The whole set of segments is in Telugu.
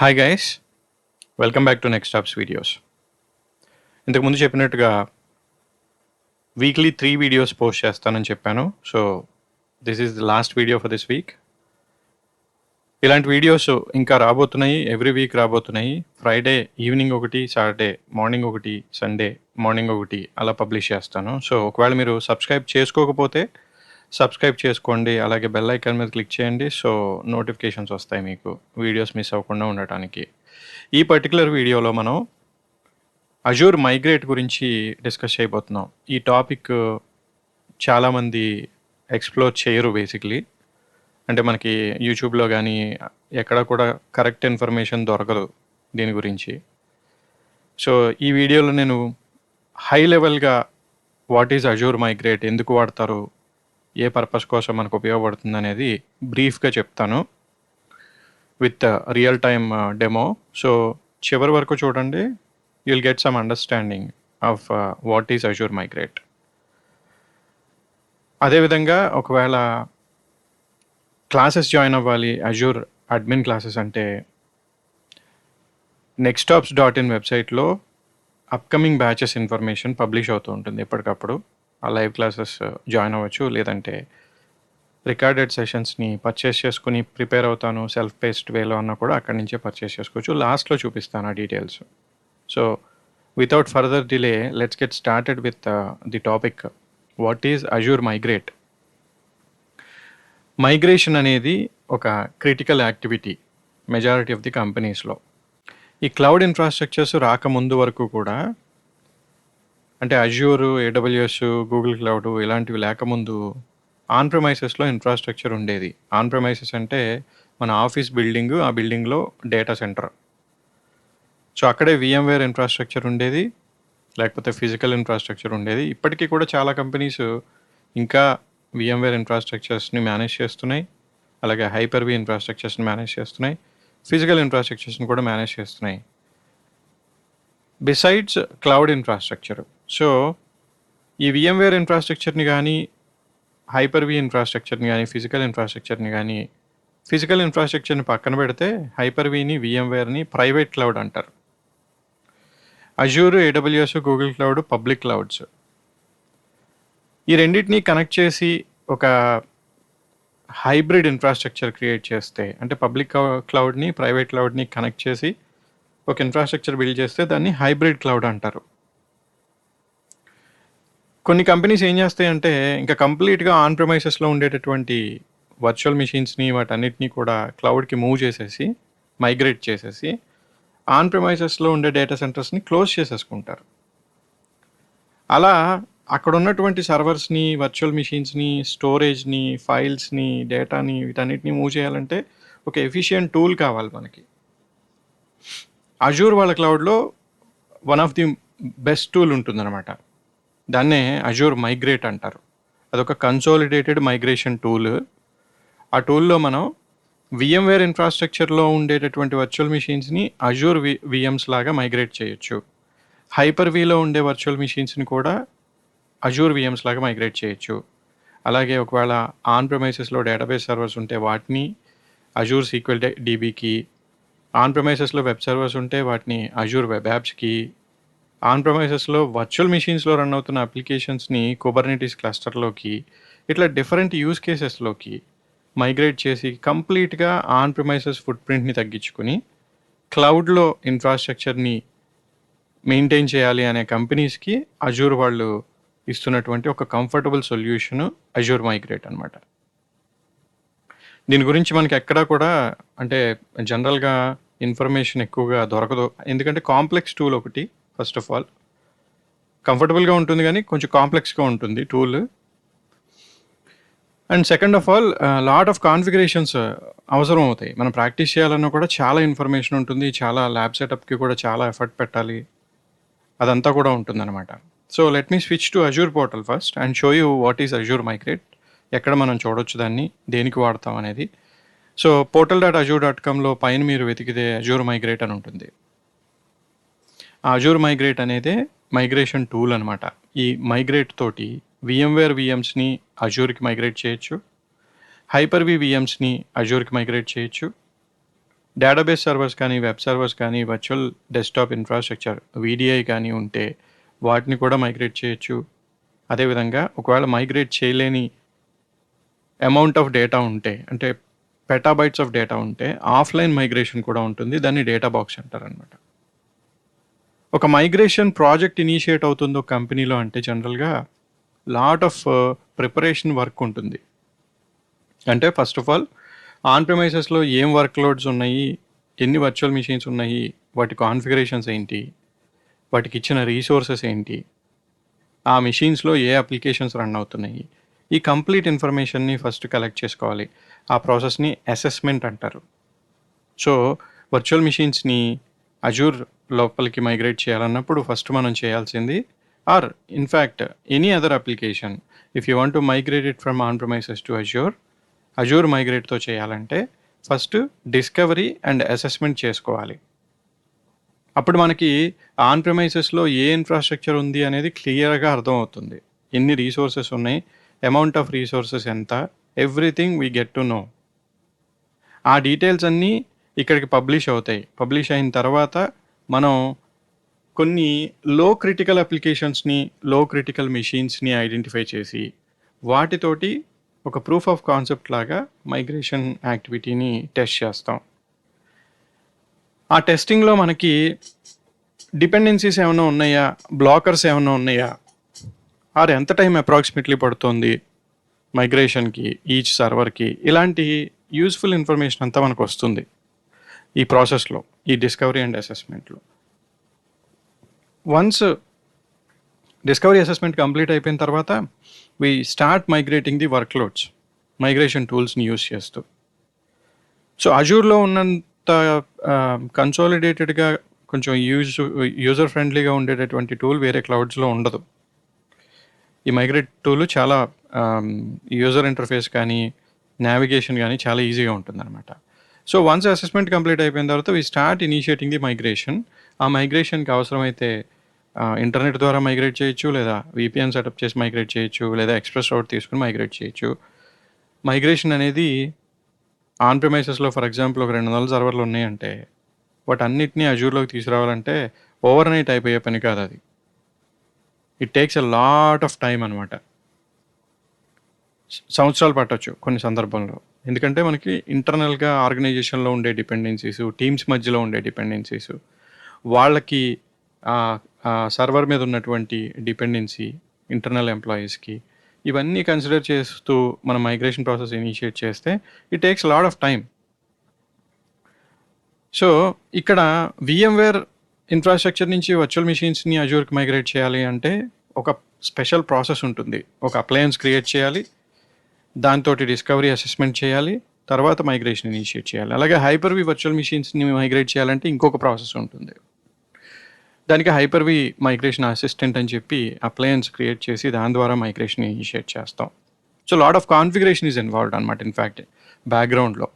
Hi guys welcome back to next ops videos ఇంతకుముందు చెప్పినట్టుగా వీక్లీ త్రీ వీడియోస్ పోస్ట్ చేస్తానని చెప్పాను. So this is the last video for this week ఇలాంటి వీడియోస్ ఇంకా రాబోతున్నాయి ఎవ్రీ వీక్ రాబోతున్నాయి. ఫ్రైడే ఈవినింగ్ ఒకటి సాటర్డే మార్నింగ్ ఒకటి సండే మార్నింగ్ ఒకటి అలా పబ్లిష్ చేస్తాను. సో ఒకవేళ మీరు సబ్స్క్రైబ్ చేసుకోకపోతే సబ్స్క్రైబ్ చేసుకోండి అలాగే బెల్ ఐకాన్ మీద క్లిక్ చేయండి సో నోటిఫికేషన్స్ వస్తాయి మీకు. వీడియోస్ మిస్ అవ్వకుండా ఉండటానికి. ఈ పర్టికులర్ వీడియోలో మనం అజూర్ మైగ్రేట్ గురించి డిస్కస్ చేయబోతున్నాం. ఈ టాపిక్ చాలామంది ఎక్స్ప్లోర్ చేయరు బేసిక్లీ అంటే మనకి యూట్యూబ్లో కానీ ఎక్కడ కూడా కరెక్ట్ ఇన్ఫర్మేషన్ దొరకదు దీని గురించి. సో ఈ వీడియోలో నేను హై లెవెల్గా వాట్ ఈజ్ అజూర్ మైగ్రేట్ ఎందుకు వాడతారు ఏ పర్పస్ కోసం మనకు ఉపయోగపడుతుంది అనేది బ్రీఫ్గా చెప్తాను with real time demo so చివరి వరకు చూడండి you'll get some understanding of what is Azure migrate అదేవిధంగా ఒకవేళ క్లాసెస్ జాయిన్ అవ్వాలి అజూర్ అడ్మిన్ క్లాసెస్ అంటే నెక్స్టాప్స్ డాట్ ఇన్ వెబ్సైట్లో అప్కమింగ్ బ్యాచెస్ ఇన్ఫర్మేషన్ పబ్లిష్ అవుతూ ఉంటుంది ఎప్పటికప్పుడు. ఆ లైవ్ క్లాసెస్ జాయిన్ అవ్వచ్చు. లేదంటే రికార్డెడ్ సెషన్స్ని పర్చేస్ చేసుకుని ప్రిపేర్ అవుతాను సెల్ఫ్ పేస్డ్ వేలో అన్నా కూడా అక్కడి నుంచే పర్చేస్ చేసుకోవచ్చు. లాస్ట్లో చూపిస్తాను ఆ details so without further delay let's get started with the topic what is Azure migrate migration అనేది ఒక critical activity majority of the కంపెనీస్లో ఈ క్లౌడ్ ఇన్ఫ్రాస్ట్రక్చర్స్ రాకముందు వరకు కూడా అంటే అజ్యూర్ ఏడబ్ల్యూఎస్ గూగుల్ క్లౌడ్ ఇలాంటివి లేకముందు ఆన్ ప్రమైసెస్లో ఇన్ఫ్రాస్ట్రక్చర్ ఉండేది. ఆన్ ప్రమైసెస్ అంటే మన ఆఫీస్ బిల్డింగ్ ఆ బిల్డింగ్లో డేటా సెంటర్ సో అక్కడే విఎంవేర్ ఇన్ఫ్రాస్ట్రక్చర్ ఉండేది. లేకపోతే ఫిజికల్ ఇన్ఫ్రాస్ట్రక్చర్ ఉండేది. ఇప్పటికీ కూడా చాలా కంపెనీస్ ఇంకా విఎంవేర్ ఇన్ఫ్రాస్ట్రక్చర్స్ని మేనేజ్ చేస్తున్నాయి. అలాగే హైపర్ వి ఇన్ఫ్రాస్ట్రక్చర్స్ని మేనేజ్ చేస్తున్నాయి. ఫిజికల్ ఇన్ఫ్రాస్ట్రక్చర్స్ని కూడా మేనేజ్ చేస్తున్నాయి. బిసైడ్స్ క్లౌడ్ ఇన్ఫ్రాస్ట్రక్చర్ సో ఈ విఎంవేర్ ఇన్ఫ్రాస్ట్రక్చర్ని కానీ హైపర్ వి ఇన్ఫ్రాస్ట్రక్చర్ని కానీ ఫిజికల్ ఇన్ఫ్రాస్ట్రక్చర్ని కానీ ఫిజికల్ ఇన్ఫ్రాస్ట్రక్చర్ని పక్కన పెడితే హైపర్విని విఎంవేర్ని ప్రైవేట్ క్లౌడ్ అంటారు. Azure AWS Google cloud public clouds ఈ రెండింటిని కనెక్ట్ చేసి ఒక హైబ్రిడ్ ఇన్ఫ్రాస్ట్రక్చర్ క్రియేట్ చేస్తే అంటే పబ్లిక్ క్లౌడ్ని ప్రైవేట్ క్లౌడ్ని కనెక్ట్ చేసి ఒక ఇన్ఫ్రాస్ట్రక్చర్ బిల్డ్ చేస్తే దాన్ని హైబ్రిడ్ క్లౌడ్ అంటారు. కొన్ని కంపెనీస్ ఏం చేస్తాయి అంటే ఇంకా కంప్లీట్గా ఆన్ ప్రమైసెస్లో ఉండేటటువంటి వర్చువల్ మిషన్స్ని వాటన్నిటిని కూడా క్లౌడ్కి మూవ్ చేసేసి మైగ్రేట్ చేసేసి ఆన్ ప్రమైసెస్లో ఉండే డేటా సెంటర్స్ని క్లోజ్ చేసేసుకుంటారు. అలా అక్కడ ఉన్నటువంటి సర్వర్స్ని వర్చువల్ మిషన్స్ని స్టోరేజ్ని ఫైల్స్ని డేటాని వీటన్నిటిని మూవ్ చేయాలంటే ఒక ఎఫిషియంట్ టూల్ కావాలి మనకి. అజూర్ వాళ్ళ క్లౌడ్లో one of the best tool ఉంటుందన్నమాట. దాన్నే అజూర్ మైగ్రేట్ అంటారు. అదొక కన్సోలిడేటెడ్ మైగ్రేషన్ టూల్. ఆ టూల్లో మనం విఎంవేర్ ఇన్ఫ్రాస్ట్రక్చర్లో ఉండేటటువంటి వర్చువల్ మిషన్స్ని అజూర్ వి విఎమ్స్ లాగా మైగ్రేట్ చేయొచ్చు. హైపర్ వీలో ఉండే వర్చువల్ మిషన్స్ని కూడా అజూర్ విఎమ్స్ లాగా మైగ్రేట్ చేయొచ్చు. అలాగే ఒకవేళ ఆన్ ప్రమైసెస్లో డేటాబేస్ సర్వర్స్ ఉంటే వాటిని అజూర్ సీక్వెల్ డీబీకి ఆన్ ప్రమైసెస్లో వెబ్ సర్వర్స్ ఉంటే వాటిని అజూర్ వెబ్ యాప్స్కి ఆన్ ప్రమైసెస్లో వర్చువల్ మిషన్స్లో రన్ అవుతున్న అప్లికేషన్స్ని కోబర్నిటీస్ క్లస్టర్లోకి ఇట్లా డిఫరెంట్ యూస్ కేసెస్లోకి మైగ్రేట్ చేసి కంప్లీట్గా ఆన్ ప్రమైసెస్ ఫుట్ ప్రింట్ని తగ్గించుకుని క్లౌడ్లో ఇన్ఫ్రాస్ట్రక్చర్ని మెయింటైన్ చేయాలి అనే కంపెనీస్కి అజూర్ వాళ్ళు ఇస్తున్నటువంటి ఒక కంఫర్టబుల్ సొల్యూషను అజూర్ మైగ్రేట్ అనమాట దీని గురించి మనకి ఎక్కడా కూడా అంటే జనరల్గా ఇన్ఫర్మేషన్ ఎక్కువగా దొరకదు. ఎందుకంటే కాంప్లెక్స్ టూల్ ఒకటి ఫస్ట్ ఆఫ్ ఆల్. కంఫర్టబుల్గా ఉంటుంది కానీ కొంచెం కాంప్లెక్స్గా ఉంటుంది tool. And second of all lot of configurations అవసరం అవుతాయి. మనం ప్రాక్టీస్ చేయాలన్నా కూడా చాలా ఇన్ఫర్మేషన్ ఉంటుంది. చాలా ల్యాబ్ సెటప్కి కూడా చాలా ఎఫర్ట్ పెట్టాలి. అదంతా కూడా ఉంటుందన్నమాట. So let me switch to Azure portal first and show you what is Azure migrate. ఎక్కడ మనం చూడొచ్చు దాన్ని దేనికి వాడతాం అనేది. So portal dot Azure dot కామ్లో పైన మీరు వెతికితే అజూర్ మైగ్రేట్ అని ఉంటుంది. ఆ అజూర్ మైగ్రేట్ అనేది మైగ్రేషన్ టూల్ అనమాట ఈ మైగ్రేట్ తోటి విఎంవేర్ విఎమ్స్ని అజూర్కి మైగ్రేట్ చేయొచ్చు. హైపర్ వి విఎమ్స్ని అజూర్కి మైగ్రేట్ చేయొచ్చు. డేటాబేస్ సర్వర్స్ కానీ వెబ్ సర్వర్స్ కానీ వర్చువల్ డెస్క్టాప్ ఇన్ఫ్రాస్ట్రక్చర్ వీడిఐ కానీ ఉంటే వాటిని కూడా మైగ్రేట్ చేయొచ్చు. అదేవిధంగా ఒకవేళ మైగ్రేట్ చేయలేని అమౌంట్ ఆఫ్ డేటా ఉంటే అంటే పెటాబైట్స్ ఆఫ్ డేటా ఉంటే ఆఫ్లైన్ మైగ్రేషన్ కూడా ఉంటుంది. దాన్ని డేటా బాక్స్ అంటారు అనమాట ఒక మైగ్రేషన్ ప్రాజెక్ట్ ఇనిషియేట్ అవుతుందో కంపెనీలో అంటే జనరల్గా లాట్ ఆఫ్ ప్రిపరేషన్ వర్క్ ఉంటుంది. అంటే ఫస్ట్ ఆఫ్ ఆల్ ఆన్ ప్రిమైసెస్లో ఏం వర్క్ లోడ్స్ ఉన్నాయి ఎన్ని వర్చువల్ మిషన్స్ ఉన్నాయి వాటి కాన్ఫిగరేషన్స్ ఏంటి వాటికి ఇచ్చిన రీసోర్సెస్ ఏంటి ఆ మిషన్స్లో ఏ అప్లికేషన్స్ రన్ అవుతున్నాయి ఈ కంప్లీట్ ఇన్ఫర్మేషన్ని ఫస్ట్ కలెక్ట్ చేసుకోవాలి. ఆ ప్రాసెస్ని అసెస్మెంట్ అంటారు. సో వర్చువల్ మిషన్స్ని అజూర్ లోపలికి మైగ్రేట్ చేయాలన్నప్పుడు ఫస్ట్ మనం చేయాల్సింది or in fact any other application if you want to migrate it from on premises to Azure Azure మైగ్రేట్తో చేయాలంటే ఫస్ట్ డిస్కవరీ అండ్ అసెస్మెంట్ చేసుకోవాలి. అప్పుడు మనకి ఆన్ ప్రమైసెస్లో ఏ ఇన్ఫ్రాస్ట్రక్చర్ ఉంది అనేది క్లియర్గా అర్థమవుతుంది. ఎన్ని రీసోర్సెస్ ఉన్నాయి అమౌంట్ ఆఫ్ రీసోర్సెస్ ఎంత everything we get to know ఆ డీటెయిల్స్ అన్నీ ఇక్కడికి పబ్లిష్ అవుతాయి. పబ్లిష్ అయిన తర్వాత మనం కొన్ని లో క్రిటికల్ అప్లికేషన్స్ని లో క్రిటికల్ మిషన్స్ని ఐడెంటిఫై చేసి వాటితోటి ఒక ప్రూఫ్ ఆఫ్ కాన్సెప్ట్ లాగా మైగ్రేషన్ యాక్టివిటీని టెస్ట్ చేస్తాం. ఆ టెస్టింగ్లో మనకి డిపెండెన్సీస్ ఏమైనా ఉన్నాయా? బ్లాకర్స్ ఏమైనా ఉన్నాయా? ఆర్ ఎంత టైం అప్రాక్సిమేట్లీ పడుతుంది మైగ్రేషన్కి ఈచ్ సర్వర్కి ఇలాంటి యూస్ఫుల్ ఇన్ఫర్మేషన్ అంతా మనకు వస్తుంది ఈ ప్రాసెస్లో ఈ డిస్కవరీ అండ్ అసెస్మెంట్లో వన్స్ డిస్కవరీ అసెస్మెంట్ కంప్లీట్ అయిపోయిన తర్వాత we start migrating the workloads migration టూల్స్ని use చేస్తూ. సో అజూర్లో ఉన్నంత కన్సాలిడేటెడ్గా కొంచెం యూజ్ యూజర్ ఫ్రెండ్లీగా ఉండేటటువంటి టూల్ వేరే క్లౌడ్స్లో ఉండదు. ఈ మైగ్రేట్ టూల్ చాలా um, యూజర్ ఇంటర్ఫేస్ కానీ నావిగేషన్ కానీ చాలా ఈజీగా ఉంటుందన్నమాట. సో వన్స్ అసెస్మెంట్ కంప్లీట్ అయిపోయిన తర్వాత we start initiating the migration ఆ మైగ్రేషన్కి అవసరమైతే ఇంటర్నెట్ ద్వారా మైగ్రేట్ చేయొచ్చు లేదా విపిఎన్ సెటప్ చేసి మైగ్రేట్ చేయొచ్చు లేదా ఎక్స్ప్రెస్ రౌట్ తీసుకుని మైగ్రేట్ చేయొచ్చు. మైగ్రేషన్ అనేది ఆన్ ప్రిమైసెస్లో ఫర్ ఎగ్జాంపుల్ ఒక రెండు వందల సర్వర్లు ఉన్నాయంటే వాటి అన్నిటినీ అజూర్లోకి తీసుకురావాలంటే ఓవర్ నైట్ అయిపోయే పని కాదు అది. It takes a lot of time అనమాట సంవత్సరాలు పట్టొచ్చు కొన్ని సందర్భంలో. ఎందుకంటే మనకి ఇంటర్నల్గా ఆర్గనైజేషన్లో ఉండే డిపెండెన్సీస్ టీమ్స్ మధ్యలో ఉండే డిపెండెన్సీస్ వాళ్ళకి సర్వర్ మీద ఉన్నటువంటి డిపెండెన్సీ ఇంటర్నల్ ఎంప్లాయీస్కి ఇవన్నీ కన్సిడర్ చేస్తూ మనం మైగ్రేషన్ ప్రాసెస్ ఇనిషియేట్ చేస్తే it takes lot of time so ఇక్కడ విఎంవేర్ ఇన్ఫ్రాస్ట్రక్చర్ నుంచి వర్చువల్ మిషన్స్ని అజూర్కి మైగ్రేట్ చేయాలి అంటే ఒక స్పెషల్ ప్రాసెస్ ఉంటుంది. ఒక అప్లయన్స్ క్రియేట్ చేయాలి దాంతో డిస్కవరీ అసెస్మెంట్ చేయాలి తర్వాత మైగ్రేషన్ ఇనిషియేట్ చేయాలి. అలాగే హైపర్ వి వర్చువల్ మిషన్స్ని మైగ్రేట్ చేయాలంటే ఇంకొక ప్రాసెస్ ఉంటుంది. దానికి హైపర్ వి మైగ్రేషన్ అసిస్టెంట్ అని చెప్పి అప్లయన్స్ క్రియేట్ చేసి దాని ద్వారా మైగ్రేషన్ ఇనిషియేట్ చేస్తాం. So lot of configuration is involved అనమాట ఇన్ఫ్యాక్ట్ బ్యాక్గ్రౌండ్లో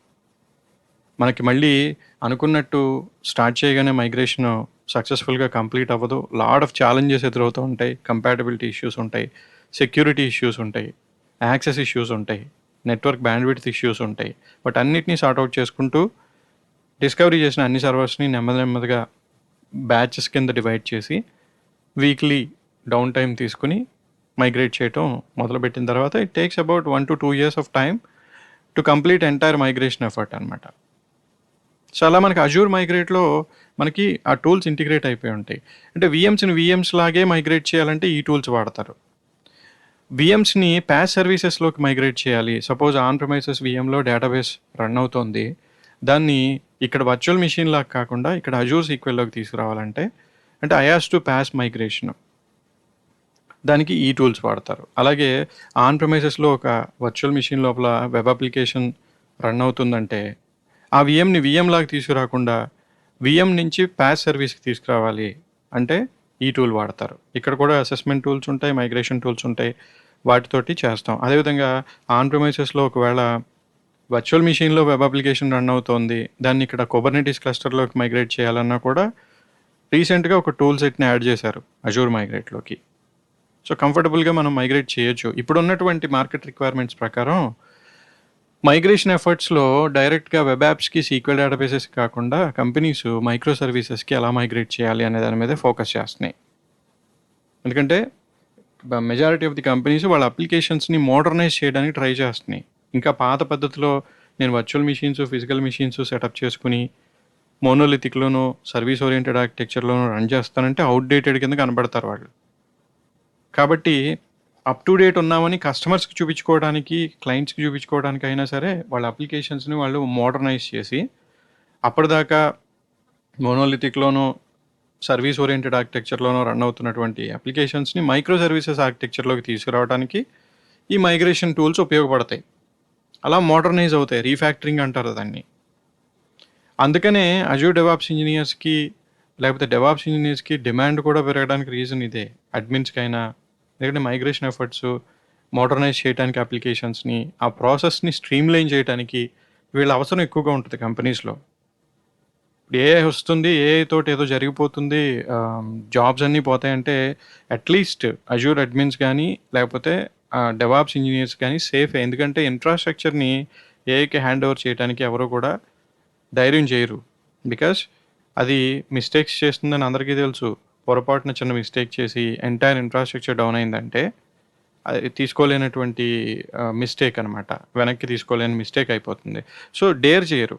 మనకి మళ్ళీ అనుకున్నట్టు స్టార్ట్ చేయగానే మైగ్రేషన్ సక్సెస్ఫుల్గా కంప్లీట్ అవ్వదు. లాడ్ ఆఫ్ ఛాలెంజెస్ ఎదురవుతూ ఉంటాయి. కంపాటబిలిటీ ఇష్యూస్ ఉంటాయి. సెక్యూరిటీ ఇష్యూస్ ఉంటాయి. యాక్సెస్ ఇష్యూస్ ఉంటాయి. నెట్వర్క్ బ్యాండ్విడ్త్ ఇష్యూస్ ఉంటాయి. బట్ అన్నిటినీ సార్ట్అవుట్ చేసుకుంటూ డిస్కవరీ చేసిన అన్ని సర్వర్స్ని నెమ్మది నెమ్మదిగా బ్యాచెస్ కింద డివైడ్ చేసి వీక్లీ డౌన్ టైం తీసుకుని మైగ్రేట్ చేయటం మొదలుపెట్టిన తర్వాత it takes about one to two years of time to complete entire migration effort అనమాట సో అలా మనకి అజూర్ మైగ్రేట్లో మనకి ఆ టూల్స్ ఇంటిగ్రేట్ అయిపోయి ఉంటాయి. అంటే విఎమ్స్ని విఎమ్స్ లాగే మైగ్రేట్ చేయాలంటే ఈ టూల్స్ వాడతారు. విఎమ్స్ని ప్యాస్ సర్వీసెస్లోకి మైగ్రేట్ చేయాలి. సపోజ్ ఆన్ ప్రమైసెస్ విఎంలో డేటాబేస్ రన్ అవుతోంది. దాన్ని ఇక్కడ వర్చువల్ మిషన్ లాగా కాకుండా ఇక్కడ అజూర్ సీక్వెల్లోకి తీసుకురావాలంటే అంటే ఐఆస్ టు ప్యాస్ మైగ్రేషన్ దానికి ఈ టూల్స్ వాడతారు. అలాగే ఆన్ ప్రమైసెస్లో ఒక వర్చువల్ మిషన్ లోపల వెబ్ అప్లికేషన్ రన్ అవుతుందంటే ఆ విఎంని విఎం లాగా తీసుకురాకుండా విఎం నుంచి ప్యాస్ సర్వీస్కి తీసుకురావాలి. అంటే ఈ టూల్ వాడతారు. ఇక్కడ కూడా అసెస్మెంట్ టూల్స్ ఉంటాయి మైగ్రేషన్ టూల్స్ ఉంటాయి. వాటితోటి చేస్తాం. అదేవిధంగా ఆన్ ప్రమైసెస్లో ఒకవేళ వర్చువల్ మిషన్లో వెబ్ అప్లికేషన్ రన్ అవుతోంది దాన్ని ఇక్కడ కొబర్నెటిస్ క్లస్టర్లోకి మైగ్రేట్ చేయాలన్నా కూడా రీసెంట్గా ఒక టూల్ సెట్ని యాడ్ చేశారు అజూర్ మైగ్రేట్లోకి సో కంఫర్టబుల్గా మనం మైగ్రేట్ చేయొచ్చు. ఇప్పుడు ఉన్నటువంటి మార్కెట్ రిక్వైర్మెంట్స్ ప్రకారం మైగ్రేషన్ ఎఫర్ట్స్‌లో డైరెక్ట్‌గా వెబ్ యాప్స్‌కి సీక్వెల్ డేటాబేసెస్ కాకుండా కంపెనీస్ మైక్రో సర్వీసెస్‌కి ఎలా మైగ్రేట్ చేయాలి అనే దాని మీదే ఫోకస్ చేస్తున్నాయి. ఎందుకంటే మెజారిటీ ఆఫ్ ది కంపెనీస్ వాళ్ళ అప్లికేషన్స్‌ని మోడర్నైజ్ చేయడానికి ట్రై చేస్తున్నాయి. ఇంకా పాత పద్ధతిలో నేను virtual machines, physical machines setup చేసుకుని మోనోలిథిక్లోనూ సర్వీస్ ఓరియంటెడ్ ఆర్కిటెక్చర్లోనూ రన్ చేస్తానంటే అవుట్డేటెడ్ కింద కనబడతారు వాళ్ళు. కాబట్టి అప్ టు డేట్ ఉన్నామని కస్టమర్స్‌కి చూపించుకోవడానికి, క్లయింట్స్‌కి చూపించుకోవడానికి అయినా సరే వాళ్ళ అప్లికేషన్స్‌ని వాళ్ళు మోడర్నైజ్ చేసి అప్పటిదాకా మోనోలిథిక్‌లోనో, సర్వీస్ ఓరియంటెడ్ ఆర్కిటెక్చర్‌లోనో రన్ అవుతున్నటువంటి అప్లికేషన్స్‌ని మైక్రో సర్వీసెస్ ఆర్కిటెక్చర్‌లోకి తీసుకురావడానికి ఈ మైగ్రేషన్ టూల్స్ ఉపయోగపడతాయి. అలా మోడర్నైజ్ అవుతాయి. రీఫ్యాక్టరింగ్ అంటారు దాన్ని. అందుకనే అజూర్ డెవాప్స్ ఇంజనీర్స్కి లేకపోతే డెవాప్స్ ఇంజనీర్స్కి డిమాండ్ కూడా పెరగడానికి రీజన్ ఇదే. అడ్మిన్స్‌కైనా ఎందుకంటే మైగ్రేషన్ ఎఫర్ట్స్ మోడర్నైజ్ చేయడానికి అప్లికేషన్స్‌ని, ఆ ప్రాసెస్‌ని స్ట్రీమ్‌లైన్ చేయటానికి వీళ్ళ అవసరం ఎక్కువగా ఉంటుంది కంపెనీస్‌లో. ఏఐ వస్తుంది. ఏఐ తోటి ఏదో జరిగిపోతుంది. జాబ్స్ అన్నీ పోతాయంటే అట్‌లీస్ట్ అజూర్ అడ్మిన్స్ కానీ లేకపోతే డెవాప్స్ ఇంజనీర్స్ కానీ సేఫ్ ఎందుకంటే ఇన్‌ఫ్రాస్ట్రక్చర్‌ని ఏఐకి హ్యాండ్ ఓవర్ చేయటానికి ఎవరు కూడా ధైర్యం చేయరు. బికాస్ అది మిస్టేక్స్ చేస్తుందని అందరికీ తెలుసు. పొరపాటున చిన్న మిస్టేక్ చేసి ఎంటైర్ ఇన్‌ఫ్రాస్ట్రక్చర్ డౌన్ అయిందంటే అది తీసుకోలేనటువంటి మిస్టేక్ అనమాట. వెనక్కి తీసుకోలేని మిస్టేక్ అయిపోతుంది. సో, డేర్ చేయరు.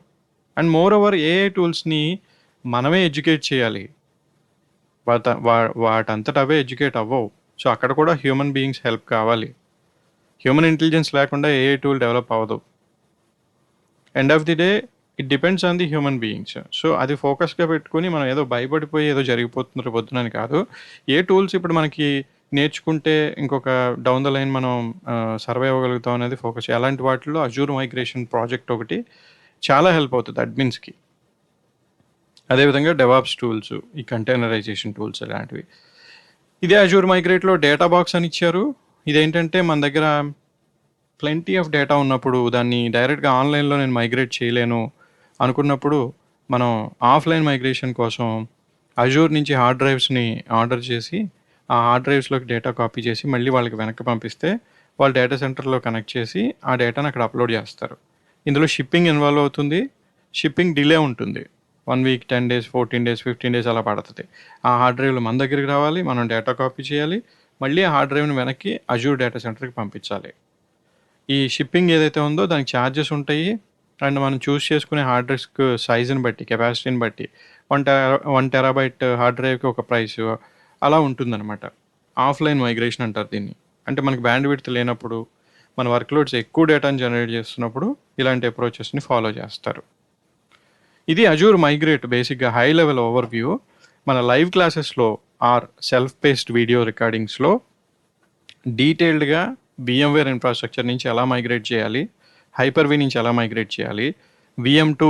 అండ్ మోర్ ఓవర్ ఏఐ టూల్స్‌ని మనమే ఎడ్యుకేట్ చేయాలి. వాట వా వాటంతట అవే ఎడ్యుకేట్ అవ్వవు. సో, అక్కడ కూడా హ్యూమన్ బీయింగ్స్ హెల్ప్ కావాలి. హ్యూమన్ ఇంటెలిజెన్స్ లేకుండా ఏఐ టూల్ డెవలప్ అవ్వదు. End of the day it depends on the human beings. So, అది ఫోకస్‌గా పెట్టుకొని మనం ఏదో భయపడిపోయి ఏదో జరిగిపోతుంది పొద్దునని కాదు. ఏ టూల్స్ ఇప్పుడు మనకి నేర్చుకుంటే ఇంకొక డౌన్ ద లైన్ మనం సర్వే అవ్వగలుగుతాం అనేది ఫోకస్ అలాంటి వాటిలో అజూర్ మైగ్రేషన్ ప్రాజెక్ట్ ఒకటి చాలా హెల్ప్ అవుతుంది అడ్మిన్స్‌కి. అదేవిధంగా డెవాప్స్ టూల్స్, ఈ కంటైనరైజేషన్ టూల్స్ ఇలాంటివి. ఇదే అజూర్ మైగ్రేట్‌లో డేటా బాక్స్ అని ఇచ్చారు. ఇదేంటంటే మన దగ్గర ప్లెంటీ ఆఫ్ డేటా ఉన్నప్పుడు దాన్ని డైరెక్ట్‌గా ఆన్‌లైన్‌లో నేను మైగ్రేట్ చేయలేను అనుకున్నప్పుడు మనం ఆఫ్‌లైన్ మైగ్రేషన్ కోసం అజూర్ నుంచి హార్డ్ డ్రైవ్స్‌ని ఆర్డర్ చేసి ఆ హార్డ్ డ్రైవ్స్‌లోకి డేటా కాపీ చేసి మళ్ళీ వాళ్ళకి వెనక్కి పంపిస్తే వాళ్ళు డేటా సెంటర్‌లో కనెక్ట్ చేసి ఆ డేటాను అక్కడ అప్‌లోడ్ చేస్తారు. ఇందులో షిప్పింగ్ ఇన్వాల్వ్ అవుతుంది. షిప్పింగ్ డిలే ఉంటుంది. One week, 10 days, 14 days, 15 days అలా పడుతుంది ఆ హార్డ్ డ్రైవ్‌లు మన దగ్గరికి రావాలి. మనం డేటా కాపీ చేయాలి. మళ్ళీ ఆ హార్డ్ డ్రైవ్‌ని వెనక్కి అజూర్ డేటా సెంటర్‌కి పంపించాలి. ఈ షిప్పింగ్ ఏదైతే ఉందో దానికి ఛార్జెస్ ఉంటాయి. అండ్ మనం చూస్ చేసుకునే హార్డ్ డిస్క్ సైజుని బట్టి, కెపాసిటీని బట్టి one tera one terabyte hard డ్రైవ్‌కి ఒక ప్రైస్ అలా ఉంటుందనమాట. ఆఫ్‌లైన్ మైగ్రేషన్ అంటారు దీన్ని. అంటే మనకి బ్యాండ్ విడ్త్ లేనప్పుడు, మన వర్క్‌లోడ్స్ ఎక్కువ డేటాను జనరేట్ చేస్తున్నప్పుడు ఇలాంటి అప్రోచెస్‌ని ఫాలో చేస్తారు. ఇది అజూర్ మైగ్రేట్ బేసిక్‌గా హై లెవెల్ ఓవర్ వ్యూ మన లైవ్ క్లాసెస్‌లో ఆర్ సెల్ఫ్ పేస్డ్ వీడియో రికార్డింగ్స్‌లో డీటెయిల్డ్‌గా బిఎంవేర్ ఇన్‌ఫ్రాస్ట్రక్చర్ నుంచి ఎలా మైగ్రేట్ చేయాలి, హైపర్-వి నుంచి ఎలా మైగ్రేట్ చేయాలి, VM to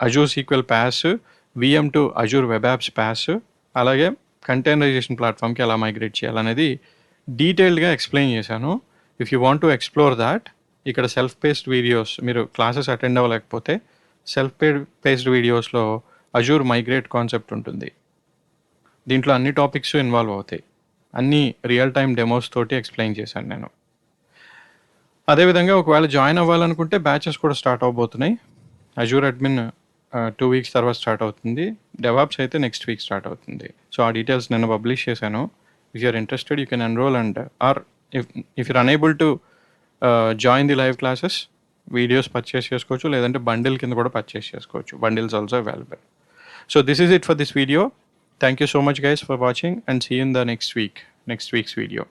Azure SQL PaaS VM to Azure web apps PaaS అలాగే కంటైనరైజేషన్ ప్లాట్‌ఫామ్‌కి ఎలా మైగ్రేట్ చేయాలనేది డీటెయిల్డ్‌గా ఎక్స్‌ప్లెయిన్ చేశాను. If you want to explore that ఇక్కడ సెల్ఫ్ పేస్డ్ వీడియోస్ మీరు క్లాసెస్ అటెండ్ అవ్వలేకపోతే సెల్ఫ్ పేడ్ పేస్డ్ వీడియోస్‌లో అజూర్ మైగ్రేట్ కాన్సెప్ట్ ఉంటుంది. దీంట్లో అన్ని టాపిక్స్ ఇన్వాల్వ్ అవుతాయి. అన్నీ రియల్ టైమ్ డెమోస్ తోటి ఎక్స్‌ప్లెయిన్ చేశాను నేను. అదేవిధంగా ఒకవేళ జాయిన్ అవ్వాలనుకుంటే బ్యాచెస్ కూడా స్టార్ట్ అవబోతున్నాయి అజూర్ అడ్మిన్ టూ వీక్స్ తర్వాత స్టార్ట్ అవుతుంది. డెవాప్స్ అయితే నెక్స్ట్ వీక్ స్టార్ట్ అవుతుంది. సో, ఆ డీటెయిల్స్ నేను పబ్లిష్ చేశాను. If you are interested you can enrol and or if if you're unable to join the live classes videos purchase చేసుకోవచ్చు. లేదంటే బండిల్ కింద కూడా పర్చేస్ చేసుకోవచ్చు. Bundles also available. So, this is it for this video. Thank you so much guys for watching and see in the next week next weeks video.